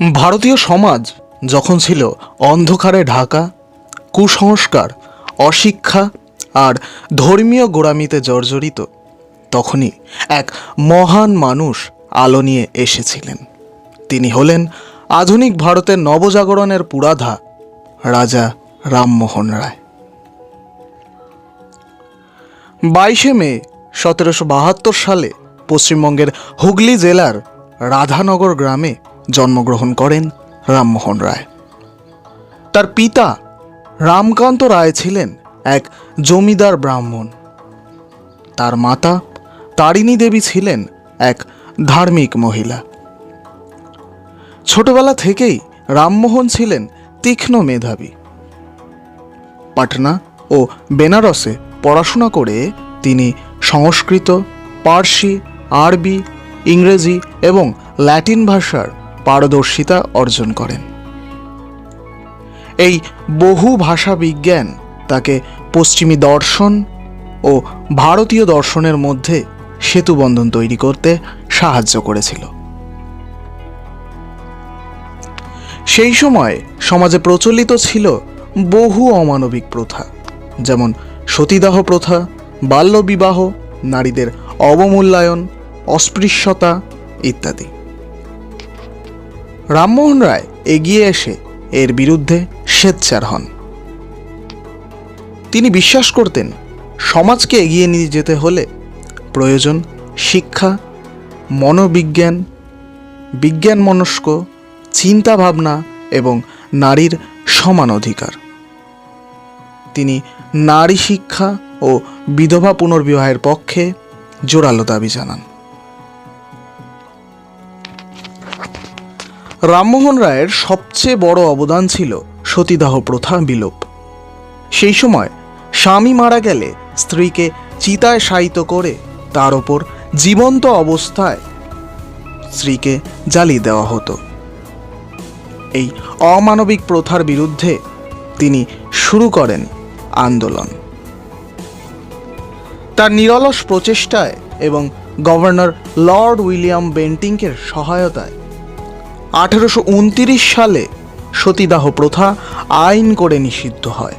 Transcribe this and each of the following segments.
ভারতীয় সমাজ যখন ছিল অন্ধকারে ঢাকা, কুসংস্কার, অশিক্ষা আর ধর্মীয় গোড়ামিতে জর্জরিত, তখনই এক মহান মানুষ আলো নিয়ে এসেছিলেন। তিনি হলেন আধুনিক ভারতের নবজাগরণের পুরাধা রাজা রামমোহন রায়। বাইশে মে সতেরোশো বাহাত্তর সালে পশ্চিমবঙ্গের হুগলি জেলার রাধানগর গ্রামে জন্মগ্রহণ করেন রামমোহন রায়। তার পিতা রামকান্ত রায় ছিলেন এক জমিদার ব্রাহ্মণ। তার মাতা তারিণী দেবী ছিলেন এক ধার্মিক মহিলা। ছোটবেলা থেকেই রামমোহন ছিলেন তীক্ষ্ণ মেধাবী। পাটনা ও বেনারসে পড়াশোনা করে তিনি সংস্কৃত, পার্সি, আরবি, ইংরেজি এবং ল্যাটিন ভাষার পারদর্শিতা অর্জন করেন। এই বহু ভাষা বিজ্ঞান তাকে পশ্চিমী দর্শন ও ভারতীয় দর্শনের মধ্যে সেতুবন্ধন তৈরি করতে সাহায্য করেছিল। সেই সময় সমাজে প্রচলিত ছিল বহু অমানবিক প্রথা, যেমন সতীদাহ প্রথা, বাল্যবিবাহ, নারীদের অবমূল্যায়ন, অস্পৃশ্যতা ইত্যাদি। রামমোহন রায় এগিয়ে এসে এর বিরুদ্ধে স্বেচ্ছার হন। তিনি বিশ্বাস করতেন, সমাজকে এগিয়ে নিয়ে যেতে হলে প্রয়োজন শিক্ষা, মনোবিজ্ঞান বিজ্ঞান মনস্ক চিন্তা ভাবনা এবং নারীর সমান অধিকার। তিনি নারী শিক্ষা ও বিধবা পুনর্বিবাহের পক্ষে জোরালো দাবি জানান। রামমোহন রায়ের সবচেয়ে বড় অবদান ছিল সতীদাহ প্রথা বিলোপ। সেই সময় স্বামী মারা গেলে স্ত্রীকে চিতায় শায়িত করে তার ওপর জীবন্ত অবস্থায় স্ত্রীকে জ্বালিয়ে দেওয়া হতো। এই অমানবিক প্রথার বিরুদ্ধে তিনি শুরু করেন আন্দোলন। তার নিরলস প্রচেষ্টায় এবং গভর্নর লর্ড উইলিয়াম বেন্টিংকের সহায়তায় আঠেরোশো সালে সতীদাহ প্রথা আইন করে নিষিদ্ধ হয়।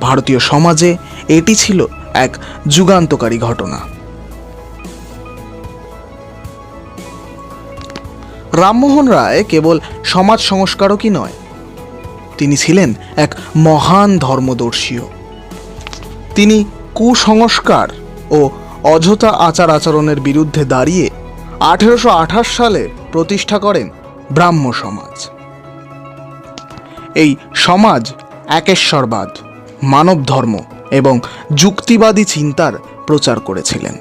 ভারতীয় সমাজে এটি ছিল এক যুগান্তকারী ঘটনা। রামমোহন রায় কেবল সমাজ সংস্কারকই নয়, তিনি ছিলেন এক মহান ধর্মদর্শীও। তিনি কুসংস্কার ও অযথা আচার আচরণের বিরুদ্ধে দাঁড়িয়ে আঠেরোশো আঠাশ সালে প্রতিষ্ঠা করেন ব্রাহ্ম সমাজ। এই সমাজ একেশ্বরবাদ, মানব ধর্ম এবং যুক্তিবাদী চিন্তার প্রচার করেছিলেন।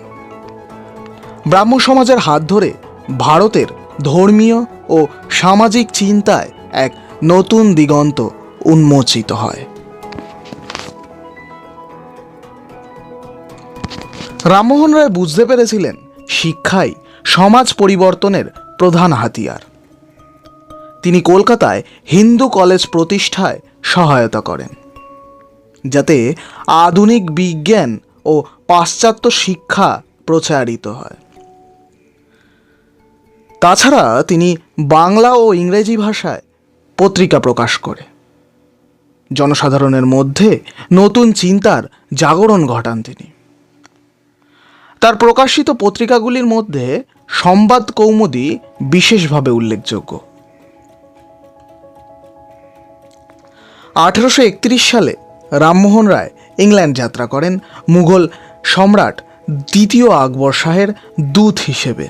ব্রাহ্ম সমাজের হাত ধরে ভারতের ধর্মীয় ও সামাজিক চিন্তায় এক নতুন দিগন্ত উন্মোচিত হয়। রামমোহন রায় বুঝতে পেরেছিলেন শিক্ষাই সমাজ পরিবর্তনের প্রধান হাতিয়ার। তিনি কলকাতায় হিন্দু কলেজ প্রতিষ্ঠায় সহায়তা করেন, যাতে আধুনিক বিজ্ঞান ও পাশ্চাত্য শিক্ষা প্রচারিত হয়। তাছাড়া তিনি বাংলা ও ইংরেজি ভাষায় পত্রিকা প্রকাশ করে। জনসাধারণের মধ্যে নতুন চিন্তার জাগরণ ঘটান তিনি। তার প্রকাশিত পত্রিকাগুলির মধ্যে সংবাদ কৌমুদী বিশেষভাবে উল্লেখযোগ্য। আঠেরোশো একত্রিশ সালে রামমোহন রায় ইংল্যান্ড যাত্রা করেন মুঘল সম্রাট দ্বিতীয় আকবর শাহের দূত হিসেবে।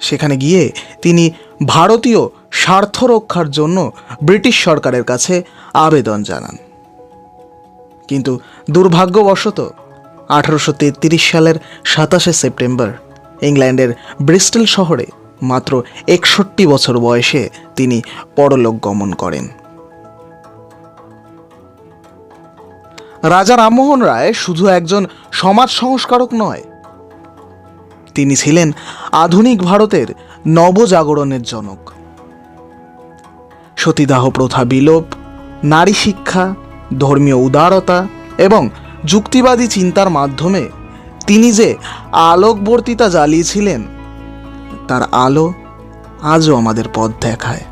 সেখানে গিয়ে তিনি ভারতীয় স্বার্থ রক্ষার জন্য ব্রিটিশ সরকারের কাছে আবেদন জানান। কিন্তু দুর্ভাগ্যবশত আঠারোশো তেত্রিশ সালের সাতাশে সেপ্টেম্বর। ইংল্যান্ডের ব্রিস্টল শহরে মাত্র একষট্টি বছর বয়সে তিনি পরলোক গমন করেন। রাজা রামমোহন রায় শুধু একজন সমাজ সংস্কারক নয়, তিনি ছিলেন আধুনিক ভারতের নবজাগরণের জনক। সতীদাহ প্রথা বিলোপ, নারী শিক্ষা, ধর্মীয় উদারতা এবং যুক্তিবাদী চিন্তার মাধ্যমে তিনি যে আলোকবর্তিতা জ্বালিয়েছিলেন, তার আলো আজও আমাদের পথ দেখায়।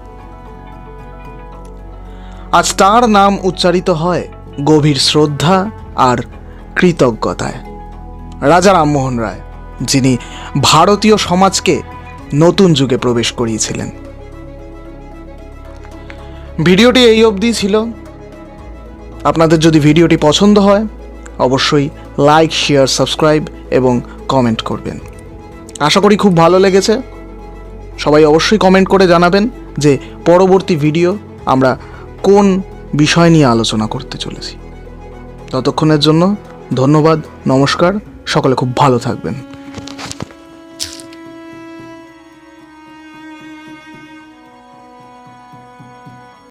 আজ তার নাম উচ্চারিত হয় গভীর শ্রদ্ধা আর কৃতজ্ঞতায়। রাজা রামমোহন রায়, যিনি ভারতীয় সমাজকে নতুন যুগে প্রবেশ করিয়েছিলেন। ভিডিওটি এই অবধি ছিল। আপনাদের যদি ভিডিওটি পছন্দ হয় অবশ্যই লাইক শেয়ার সাবস্ক্রাইব এবং কমেন্ট করবেন। আশা করি খুব ভালো লেগেছে। সবাই অবশ্যই কমেন্ট করে জানাবেন যে পরবর্তী ভিডিও আমরা কোন বিষয় নিয়ে আলোচনা করতে চলেছি। ততক্ষণের জন্য ধন্যবাদ, নমস্কার, সকলে খুব ভালো থাকবেন।